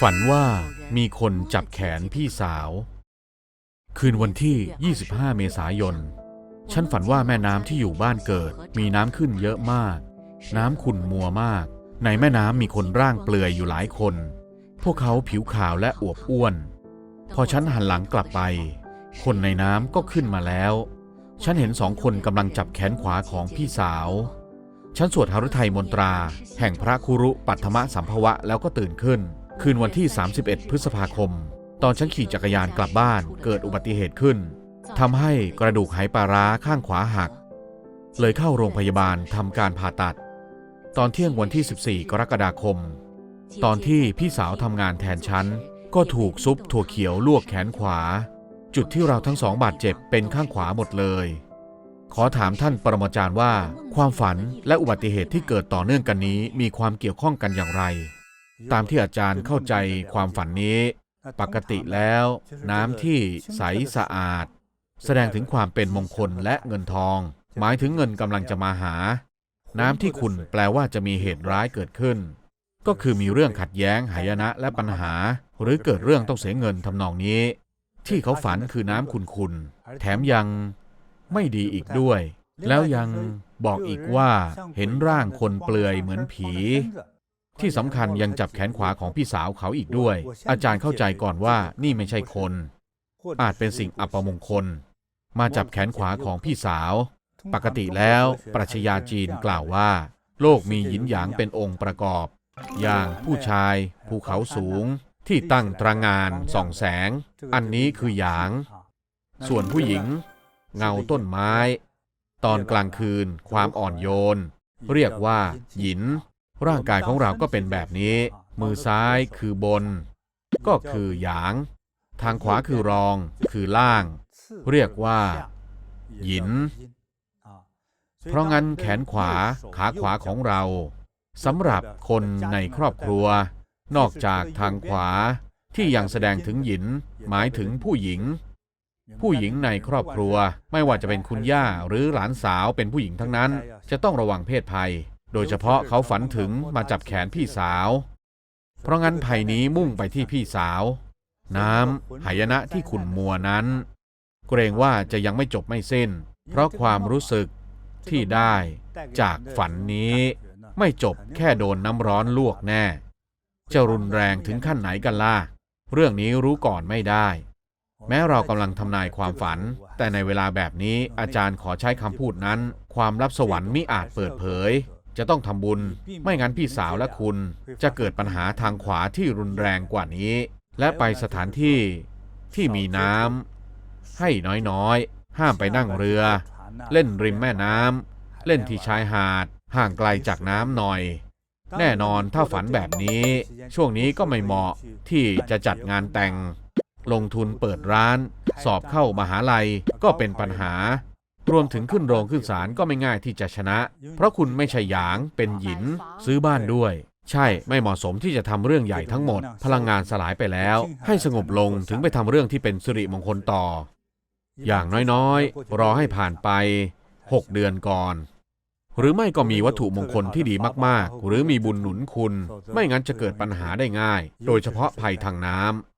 ฝันว่ามีคนจับแขนพี่สาว คืนวันที่ 25 เมษายน ฉันฝันว่าแม่น้ำที่อยู่บ้านเกิด มีน้ำขึ้นเยอะมาก น้ำขุ่นมัวมาก ในแม่น้ำมีคนร่างเปลือยอยู่หลายคน พวกเขาผิวขาวและอวบอ้วน พอฉันหันหลังกลับไป คนในน้ำก็ขึ้นมาแล้ว ฉันเห็นสองคนกำลังจับแขนขวาของพี่สาว ฉันสวดหฤทัยมนตรา แห่งพระคุรุปัทมสัมภวะแล้วก็ตื่นขึ้น คืนวันที่ 31 พฤษภาคม ตอนฉันขี่จักรยานกลับบ้านเกิดอุบัติเหตุขึ้นทำให้กระดูกไหปลาร้าข้างขวาหัก เลยเข้าโรงพยาบาลทำการผ่าตัด ตอนเที่ยงวันที่ 14 กรกฎาคม ตอนที่พี่สาวทำงานแทนฉัน ก็ถูกซุปถั่วเขียวลวกแขนขวา จุดที่เราทั้งสองบาดเจ็บเป็นข้างขวาหมดเลย ขอถามท่านปรมาจารย์ว่า ความฝันและอุบัติเหตุที่เกิดต่อเนื่องกันนี้มีความเกี่ยวข้องกันอย่างไร ตามที่อาจารย์เข้าใจความฝันนี้ ปกติแล้ว น้ำที่ใสสะอาด แสดงถึงความเป็นมงคลและเงินทอง หมายถึงเงินกำลังจะมาหา น้ำที่ขุ่นแปลว่าจะมีเหตุร้ายเกิดขึ้น ก็คือมีเรื่องขัดแย้งหายนะและปัญหา หรือเกิดเรื่องต้องเสียเงินทำนองนี้ ที่เขาฝันคือน้ำขุ่นๆแถมยังไม่ดีอีกด้วย แล้วยังบอกอีกว่าเห็นร่างคนเปลือยเหมือนผี ที่สำคัญยังจับแขนขวาของพี่สาวเขาอีกด้วย อาจารย์เข้าใจก่อนว่านี่ไม่ใช่คน อาจเป็นสิ่งอัปมงคล มาจับแขนขวาของพี่สาว ปกติแล้วปรัชญาจีนกล่าวว่า โลกมีหยินหยางเป็นองค์ประกอบ อย่างผู้ชาย ภูเขาสูง ที่ตั้งตระงานส่องแสง อันนี้คือหยาง ส่วนผู้หญิง เงาต้นไม้ ตอนกลางคืนความอ่อนโยน เรียกว่า หยิน ร่างกายของเราก็เป็นแบบนี้ มือซ้ายคือบน ก็คือหยาง ทางขวาคือรอง คือล่าง เรียกว่า หยิน เพราะงั้นแขนขวาขาขวาของเราสำหรับคนในครอบครัว นอกจากทางขวาที่ยังแสดงถึงหยิน หมายถึงผู้หญิง ผู้หญิงในครอบครัว ไม่ว่าจะเป็นคุณย่าหรือหลานสาวเป็นผู้หญิงทั้งนั้น จะต้องระวังเพศภัย โดยเฉพาะเขาฝันถึงมาจับแขนพี่สาว เพราะงั้นภัยนี้มุ่งไปที่พี่สาว น้ำหายนะที่ขุ่นมัวนั้น เกรงว่าจะยังไม่จบไม่สิ้น เพราะความรู้สึกที่ได้จากฝันนี้ไม่จบแค่โดนน้ำร้อนลวกแน่ จะรุนแรงถึงขั้นไหนกันล่ะ เรื่องนี้รู้ก่อนไม่ได้ แม้เรากำลังทำนายความฝัน แต่ในเวลาแบบนี้อาจารย์ขอใช้คำพูดนั้น ความลับสวรรค์มิอาจเปิดเผย จะต้องทำบุญ ไม่งั้นพี่สาวและคุณจะเกิดปัญหาทางขวาที่รุนแรงกว่านี้ และไปสถานที่ที่มีน้ำให้น้อยๆ ห้ามไปนั่งเรือ เล่นริมแม่น้ำเล่นที่ชายหาด ห่างไกลจากน้ำหน่อย แน่นอนถ้าฝันแบบนี้ ช่วงนี้ก็ไม่เหมาะที่จะจัดงานแต่ง ลงทุนเปิดร้าน สอบเข้ามหาลัยก็เป็นปัญหา รวมถึงขึ้นโรงขึ้นศาลก็ไม่ง่ายที่จะชนะ เพราะคุณไม่ใช่หยางเป็นหยิน ซื้อบ้านด้วย ใช่ไม่เหมาะสมที่จะทำเรื่องใหญ่ทั้งหมด พลังงานสลายไปแล้ว ให้สงบลงถึงไปทำเรื่องที่เป็นสิริมงคลต่อ อย่างน้อยๆ รอให้ผ่านไป 6 เดือนก่อน หรือไม่ก็มีวัตถุมงคลที่ดีมากๆ หรือมีบุญหนุนคุณ ไม่งั้นจะเกิดปัญหาได้ง่าย โดยเฉพาะภัยทางน้ำ